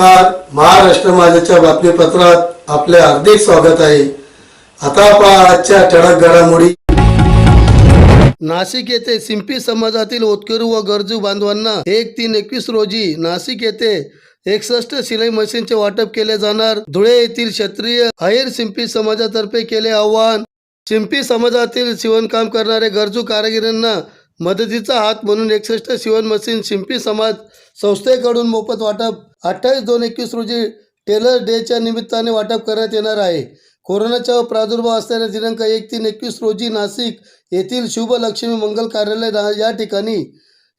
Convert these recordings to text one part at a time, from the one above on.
नमस्कार. महाराष्ट्र माझ्याच्या बातमीपत्रात आपले हार्दिक स्वागत आहे. आता पहा आजच्या ठळक घडामोडी. नाशिक येथे सिंपी समाजातील ओतकरू व गरजू बांधवांना एक तीन एकवीस रोजी नाशिक येथे एकसष्ट शिलाई मशीनचे वाटप केले जाणार. धुळे येथील क्षत्रिय अहिर सिंपी समाजातर्फे केले आव्हान. सिंपी समाजातील शिवणकाम करणारे गरजू कारागिरांना मदतीचा हात म्हणून एकसष्ट शिवण मशीन शिंपी समाज संस्थेकडून मोफत वाटप अठ्ठावीस दोन एकवीस रोजी टेलर डेच्या निमित्ताने वाटप करण्यात येणार आहे. कोरोनाचा प्रादुर्भाव असलेल्या दिनांक एक तीन एकवीस रोजी नाशिक येथील शुभ लक्ष्मी मंगल कार्यालय या ठिकाणी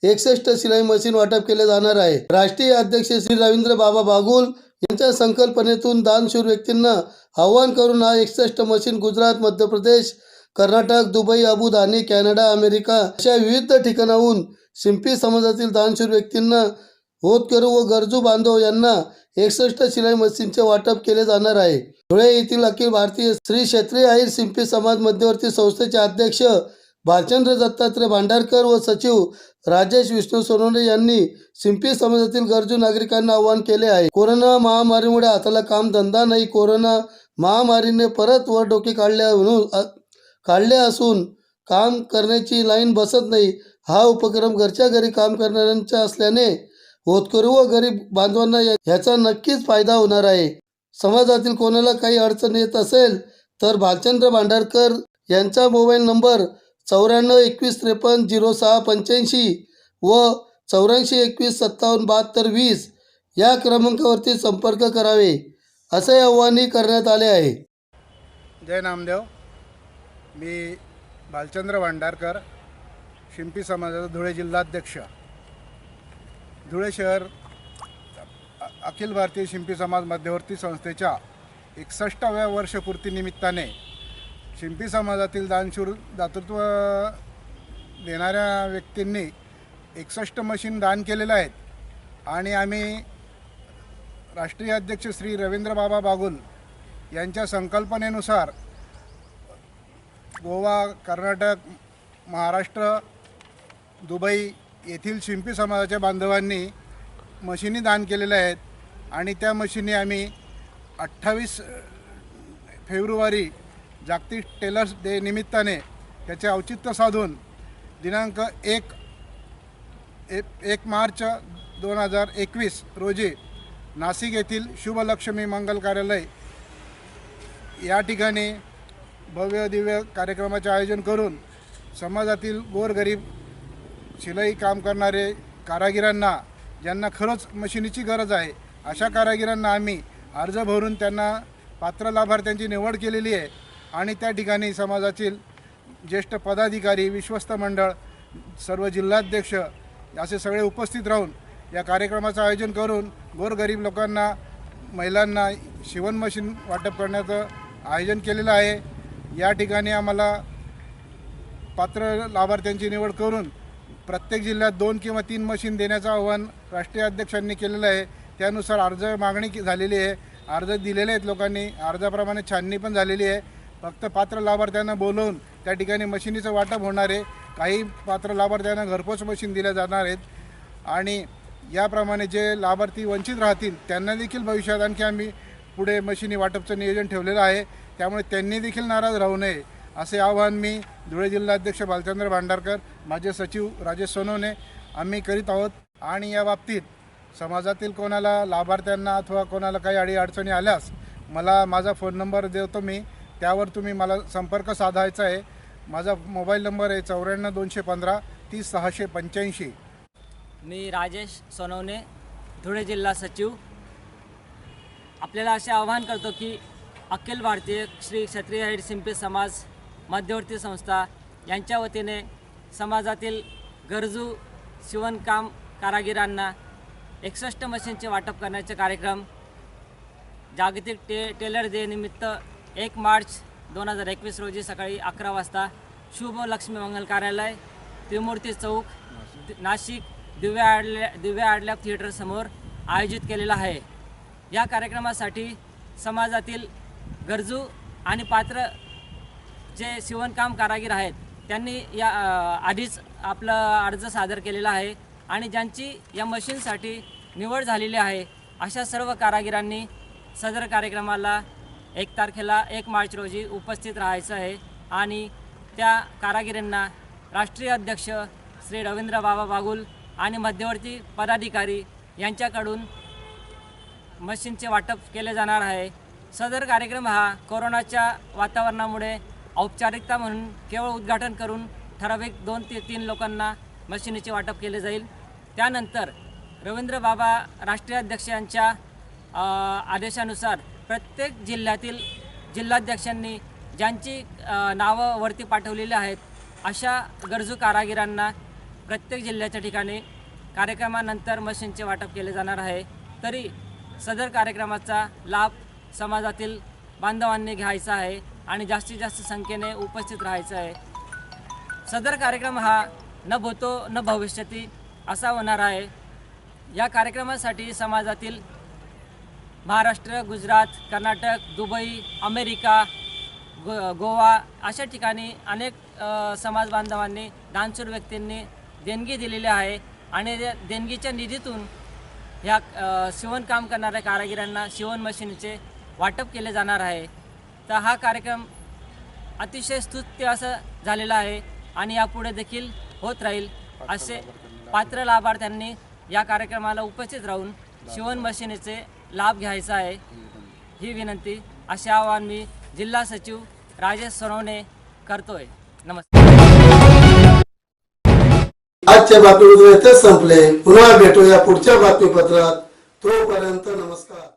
एकसष्ट शिलाई मशीन वाटप केले जाणार आहे. राष्ट्रीय अध्यक्ष श्री रवींद्र बाबा बागुल यांच्या संकल्पनेतून दानशूर व्यक्तींना आवाहन करून हा एकसष्ट machine Gujarat Madhya Pradesh Karnataka Dubai Abu Dhabi Canada America अशा विविध ठिकाणाहून शिंपी समाजातील दानशूर व्यक्तींना होतकरू व गरजू बांधव यांना एकसष्ट शिलाई मशीनचे वाटप केले जाणार आहे. धुळे येथील अखिल भारतीय श्री क्षेत्रीय आहिर शिंपी समाज मध्यवर्ती संस्थेचे अध्यक्ष भालचंद्र दत्तात्रय भांडारकर व सचिव राजेश विष्णू सोनवणे यांनी शिंपी समाजातील गरजू नागरिकांना आवाहन केले आहे. कोरोना महामारीमुळे हाताला काम धंदा नाही. कोरोना महामारीने परत वर डोके काढले म्हणून काढले असून काम करण्याची लाईन बसत नाही. हा उपक्रम घरच्या घरी काम करणाऱ्यांचा असल्याने होतकरू व गरीब बांधवांना ह्याचा याचा नक्कीच फायदा होणार आहे. समाजातील कोणाला काही अडचण येत असेल तर भालचंद्र भांडारकर यांचा मोबाईल नंबर चौऱ्याण्णव एकवीस त्रेपन्न झिरो सहा पंच्याऐंशी व चौऱ्याऐंशी एकवीस सत्तावन्न बहात्तर वीस या क्रमांकावरती संपर्क करावे असे आव्हानही करण्यात आले आहे. जय नामदेव. मी भालचंद्र भांडारकर शिंपी समाजाचा धुळे जिल्हाध्यक्ष. धुळे शहर अखिल भारतीय शिंपी समाज मध्यवर्ती संस्थेच्या एकसष्टाव्या वर्षपूर्तीनिमित्ताने शिंपी समाजातील दानशूर दातृत्व देणाऱ्या व्यक्तींनी एकसष्ट मशीन दान केलेलं आहेत. आणि आम्ही राष्ट्रीय अध्यक्ष श्री रवींद्र बाबा बागुल यांच्या संकल्पनेनुसार गोवा कर्नाटक महाराष्ट्र दुबई येथील शिंपी समाजाच्या बांधवांनी मशिनी दान केलेल्या आहेत आणि त्या मशिनी आम्ही अठ्ठावीस फेब्रुवारी जागतिक टेलर्स डे निमित्ताने त्याचे औचित्य साधून दिनांक एक एक एक मार्च दोन हजार एकवीस रोजी नाशिक येथील शुभलक्ष्मी मंगल कार्यालय या ठिकाणी भव्य दिव्य कार्यक्रमाचे आयोजन करून समाजातील गोरगरीब शिलाई काम करणारे कारागिरांना ज्यांना खरंच मशिनीची गरज आहे अशा कारागिरांना आम्ही अर्ज भरून त्यांना पात्र लाभार्थ्यांची निवड केलेली आहे. आणि त्या ठिकाणी समाजातील ज्येष्ठ पदाधिकारी विश्वस्त मंडळ सर्व जिल्हाध्यक्ष असे सगळे उपस्थित राहून या कार्यक्रमाचं आयोजन करून गोरगरीब लोकांना महिलांना शिवण मशीन वाटप करण्याचं आयोजन केलेलं आहे. या ठिकाणी आम्हाला पात्र लाभार्थ्यांची निवड करून प्रत्येक जिल्ह्यात दोन किंवा तीन मशीन देण्याचं आव्हान राष्ट्रीय अध्यक्षांनी केलेलं आहे. त्यानुसार अर्ज मागणी झालेली आहे. अर्ज दिलेले आहेत लोकांनी. अर्जाप्रमाणे छाननी पण झालेली आहे. फक्त पात्र लाभार्थ्यांना बोलवून त्या ठिकाणी मशिनीचं वाटप होणार आहे. काही पात्र लाभार्थ्यांना घरपोच मशीन दिल्या जाणार आहेत. आणि याप्रमाणे जे लाभार्थी वंचित राहतील त्यांना देखील भविष्यात आणखी आम्ही पुढे मशिनी वाटपचं नियोजन ठेवलेलं आहे. त्यामुळे त्यांनी देखील नाराज राहू नये असे आवाहन मी धुळे जिल्हाध्यक्ष भालचंद्र भांडारकर माझे सचिव राजेश सोनवणे आम्ही करीत आहोत. आणि या बाबतीत समाजातील कोणाला लाभार्थ्यांना अथवा कोणाला काही अडी अडचणी आल्यास मला माझा फोन नंबर देतो मी. त्यावर तुम्ही मला संपर्क साधायचा आहे. माझा मोबाईल नंबर आहे चौऱ्याण्णव दोनशे पंधरा तीस सहाशे पंच्याऐंशी. मी राजेश सोनवणे धुळे जिल्हा सचिव. आपल्याला असे आवाहन करतो की अखिल भारतीय श्री क्षत्रिय हेड सिंपे समाज मध्यवर्ती संस्था यांच्या वतीने समाजातील गरजू शिवणकाम कारागिरांना एकसष्ट मशीनचे वाटप करण्याचे कार्यक्रम जागतिक टे टेलर डे निमित्त एक मार्च दोन हजार एकवीस रोजी सकाळी अकरा वाजता शुभ लक्ष्मी मंगल कार्यालय त्रिमूर्ती चौक नाशिक दिव्या आडल्या दिव्या आडल्या थिएटरसमोर आयोजित केलेला आहे. या कार्यक्रमासाठी समाजातील गरजू आणि पात्र जे शिवणकाम कारागीर आहेत त्यांनी या आधीच आपला अर्ज सादर केलेला आहे आणि ज्यांची या मशीनसाठी निवड झालेली आहे अशा सर्व कारागिरांनी सदर कार्यक्रमाला एक तारखेला एक मार्च रोजी उपस्थित राहायचं आहे आणि त्या कारागिरांना राष्ट्रीय अध्यक्ष श्री रवींद्र बाबा बागुल आणि मध्यवर्ती पदाधिकारी यांच्याकडून मशीनचे वाटप केले जाणार आहे. सदर कार्यक्रम हा कोरोनाच्या वातावरणामुळे औपचारिकता म्हणून केवळ उद्घाटन करून ठराविक दोन ते तीन लोकांना मशिनीचे वाटप केले जाईल. त्यानंतर रवींद्र बाबा राष्ट्रीय अध्यक्ष यांच्या आदेशानुसार प्रत्येक जिल्ह्यातील जिल्हाध्यक्षांनी ज्यांची नावं वरती पाठवलेली आहेत अशा गरजू कारागिरांना प्रत्येक जिल्ह्याच्या ठिकाणी कार्यक्रमानंतर मशीनचे वाटप केले जाणार आहे. तरी सदर कार्यक्रमाचा लाभ समाजातील बांधवांनी घ्यायचा आहे. आणि जास्तीत जास्त संख्येने उपस्थित राहायचं आहे. सदर कार्यक्रम हा न भूतो न भविष्यती असा होणार आहे. या कार्यक्रमासाठी समाजातील महाराष्ट्र गुजरात कर्नाटक दुबई अमेरिका गो गोवा अशा ठिकाणी अनेक समाज बांधवांनी दानशूर व्यक्तींनी देणगी दिलेली आहे आणि देणगीच्या निधीतून ह्या शिवणकाम करणाऱ्या कारागिरांना शिवण मशीनचे वाटप केले जाणार आहे. तर हा कार्यक्रम अतिशय स्तुत्य असं झालेलं आहे आणि यापुढे देखील होत राहील असे पात्र लाभार्थ्यांनी या कार्यक्रमाला उपस्थित राहून शिवण मशिनीचे लाभ घ्यायचा आहे. ही विनंती असे आवाहन मी जिल्हा सचिव राजेश सोनवणे करतोय. नमस्कार. आजच्या बातमीपत्र इथेच संपले. पुन्हा भेटूया पुढच्या बातमीपत्रात. तोपर्यंत नमस्कार.